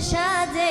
সাজে